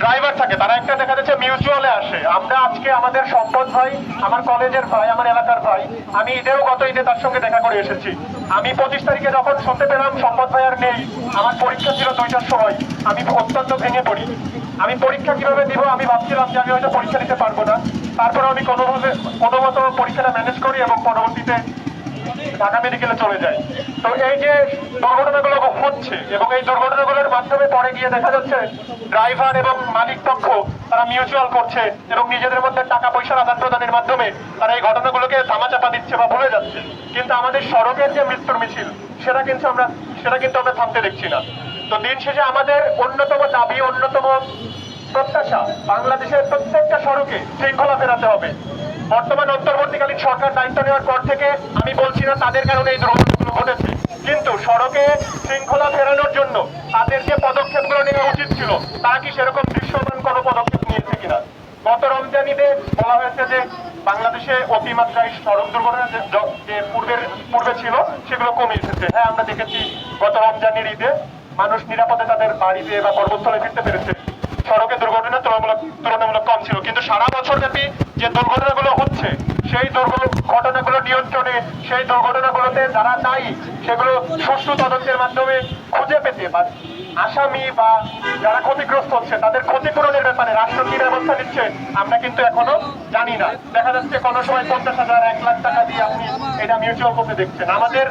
Driver থাকে, তারা একটা দেখা যাচ্ছে মিউচুয়ালে আসে। আমরা আজকে আমাদের সম্পদ ভাই, আমার কলেজের ভাই, আমার এলাকার ভাই, আমি ঈদেও গত ঈদে তার সঙ্গে দেখা করে এসেছি। আমি পঁচিশ তারিখে যখন শুনতে পেলাম সম্পদ ভাই আর নেই, আমার পরীক্ষা ছিল দুইটার সময়, আমি অত্যন্ত ভেঙে পড়ি। আমি পরীক্ষা কীভাবে দিব আমি ভাবছিলাম যে আমি হয়তো পরীক্ষা দিতে পারব না। তারপরে আমি কোনোভাবে কোনো মতো পরীক্ষাটা ম্যানেজ করি এবং পরবর্তীতে ঢাকা মেডিকেলে চলে যায়। তো এই যে দুর্ঘটনাগুলো হচ্ছে এবং এই দুর্ঘটনাগুলোর মাধ্যমে পরে গিয়ে দেখা যাচ্ছে ড্রাইভার এবং মালিক পক্ষ তারা মিউচুয়াল করছে এবং নিজেদের মধ্যে টাকা পয়সার আদান প্রদানের মাধ্যমে তারা এই ঘটনাগুলোকে ধামাচাপা দিচ্ছে বা ভুলে যাচ্ছে। কিন্তু আমাদের সড়কের যে মৃত্যুর মিছিল, সেটা কিন্তু আমরা, সেটা কিন্তু আমরা থামতে দেখছি না। তো দিন শেষে আমাদের অন্যতম দাবি, অন্যতম প্রত্যাশা বাংলাদেশের প্রত্যেকটা সড়কে শৃঙ্খলা ফেরাতে হবে। বর্তমান অন্তর্বর্তীকালীন সরকার দায়িত্ব নেওয়ার পর থেকে আমি বলছি না তাদের কারণে এই দুর্ঘটনাগুলো ঘটেছে। কিন্তু সড়কে শৃঙ্খলা ফেরানোর জন্য তাদের যে পদক্ষেপগুলো নেওয়া উচিত ছিল, তারা কি সেরকম দৃশ্যমান কোনো পদক্ষেপ নিয়েছে কিনা? গত রমজান ঈদে বলা হয়েছে যে বাংলাদেশে অতিমাত্রায় সড়ক দুর্ঘটনা যে- পূর্বের পূর্বে ছিল, সেগুলো কমে এসেছে। হ্যাঁ আমরা দেখেছি গত রমজানের ঈদে মানুষ নিরাপদে তাদের বাড়িতে বা কর্মস্থলে ফিরতে পেরেছে। সড়কে দুর্ঘটনা তুলনামূলক তুলনামূলক কম ছিল। কিন্তু সারা বছর ব্যাপী যে দুর্ঘটনাগুলো সেই দুর্ঘটনাগুলো নিয়ন্ত্রণে, সেই দুর্ঘটনাগুলোতে যারা দায়ী, সেগুলো সুষ্ঠু তদন্তের মাধ্যমে খুঁজে পেতে বা আসামি বা যারা ক্ষতিগ্রস্ত হচ্ছে, তাদের ক্ষতিপূরণের ব্যাপারে রাষ্ট্র কি ব্যবস্থা নিচ্ছে, আমরা কিন্তু এখনও জানি না। দেখা যাচ্ছে কোনো সময় পঞ্চাশ হাজার, এক লাখ টাকা দিয়ে আপনি এটা মিউচুয়াল করতে দেখছেন। আমাদের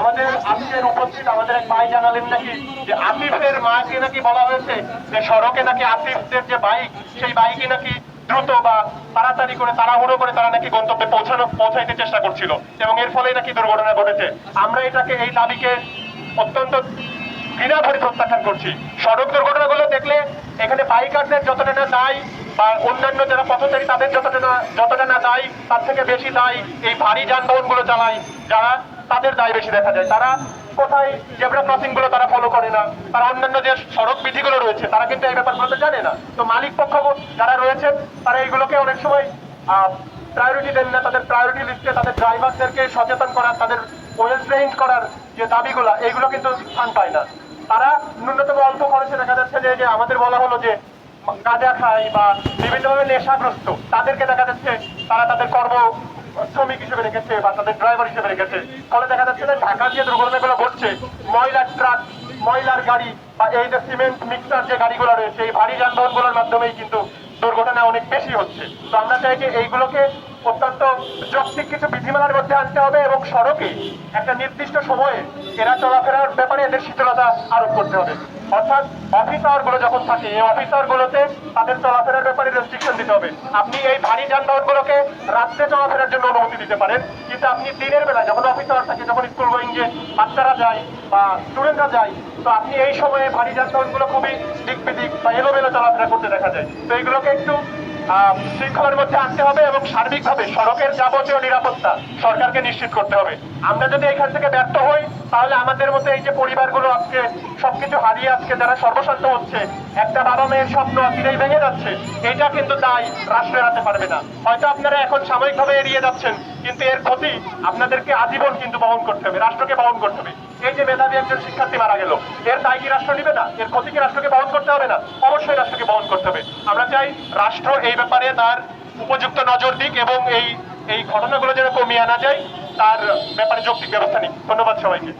আমাদের আজকের উপস্থিত আমাদের এক ভাই জানালেন নাকি যে আসিফের মাকে নাকি বলা হয়েছে যে সড়কে নাকি আসিফদের যে বাইক, সেই বাইকই নাকি দ্রুত বা তাড়াতাড়ি করে, তাড়াহুড়ো করে তারা নাকি গন্তব্যে পৌঁছানো, পৌঁছাইতে চেষ্টা করছিল। এবং এর ফলে নাকি দুর্ঘটনা ঘটেছে। আমরা এটাকে, এই দাবিকে অত্যন্ত ঘৃণা ভরে প্রত্যাখ্যান করছি। সড়ক দুর্ঘটনাগুলো দেখলে এখানে বাইকারদের যতটা না দায় বা অন্যান্য যারা পথচারী, তাদের যতটা না যতটা না দায়, তার থেকে বেশি দায় এই ভারী যানবাহনগুলো চালায় যারা তাদের দায় বেশি দেখা যায়। তারা কোথায় জেব্রা ক্রসিংগুলো তারা ফলো করে না, তারা অন্যান্য যে সড়ক বিধিগুলো রয়েছে, তারা কিন্তু এই ব্যাপারগুলো তো জানে না। তো মালিক পক্ষ যারা রয়েছে তারা এইগুলোকে অনেক সময় প্রায়োরিটি দেন না, তাদের প্রায়োরিটি লিস্টে তাদের ড্রাইভারদেরকে সচেতন করার, তাদের ওয়েল করার যে দাবিগুলো, এইগুলো কিন্তু স্থান পায় না। তারা ন্যূনতম অল্প খরচে দেখা যাচ্ছে যে যে আমাদের বলা হলো যে, গাঁজা খায় বা বিভিন্নভাবে নেশাগ্রস্ত, তাদেরকে দেখা যাচ্ছে তারা তাদের কর্ম শ্রমিক হিসেবে রেখেছে বা তাদের ড্রাইভার হিসেবে রেখেছে। ফলে দেখা যাচ্ছে যে ঢাকা যে দুর্ঘটনাগুলো ঘটছে। ময়লার ট্রাক ময়লার গাড়ি বা এই যে সিমেন্ট মিক্সার যে গাড়িগুলো রয়েছে, এই ভারী যানবাহনগুলোর মাধ্যমেই কিন্তু দুর্ঘটনা অনেক বেশি হচ্ছে। তো আমরা চাই যে এইগুলোকে অত্যন্ত যৌক্তিক কিছু বিধিমালার মধ্যে আনতে হবে এবং সড়কে একটা নির্দিষ্ট সময়ে এরা চলাফেরার ব্যাপারে এদের শীতলতা আরোপ করতে হবে। অর্থাৎ অফিসারগুলো যখন থাকে, এই অফিসার গুলোতে তাদের চলাফেরার ব্যাপারে রেস্ট্রিকশন দিতে হবে। আপনি এই ভারী যানবাহন গুলোকে রাত্রে চলাফেরার জন্য অনুমতি দিতে পারেন, কিন্তু আপনি দিনের বেলায় যখন অফিসার থাকে, যখন স্কুল গোয়িং যে বাচ্চারা যায় বা স্টুডেন্টরা যায়, তো আপনি এই সময়ে ভারী যানবাহনগুলো খুবই দিক বিদিক বা এলোমেলো চলাফেরা করতে দেখা যায়। তো এইগুলোকে একটু শৃঙ্খলার মধ্যে আনতে হবে এবং সার্বিকভাবে সড়কের যাবতীয় নিরাপত্তা সরকারকে নিশ্চিত করতে হবে। আমরা যদি এখান থেকে ব্যর্থ হই, তাহলে আমাদের মতো এই যে পরিবারগুলো আজকে সবকিছু হারিয়ে আজকে যারা সর্বশান্ত হচ্ছে, একটা বাবা মেয়ের স্বপ্ন আজকেই ভেঙে যাচ্ছে, এটা কিন্তু দায় রাষ্ট্র এড়াতে পারবে না। হয়তো আপনারা এখন সাময়িকভাবে এড়িয়ে যাচ্ছেন, কিন্তু এর ক্ষতি আপনাদেরকে আজীবন কিন্তু বহন করতে হবে, রাষ্ট্রকে বহন করতে হবে। এই যে মেধাবী একজন শিক্ষার্থী মারা গেল, এর দায় কি রাষ্ট্র নিবে না? এর ক্ষতি কি রাষ্ট্রকে বহন করতে হবে না? অবশ্যই রাষ্ট্রকে বহন করতে হবে। আমরা চাই রাষ্ট্র এই ব্যাপারে তার উপযুক্ত নজর দিক এবং এই এই ঘটনাগুলো যেন কমিয়ে আনা যায়, তার ব্যাপারে যৌক্তিক ব্যবস্থা নিক। ধন্যবাদ সবাইকে।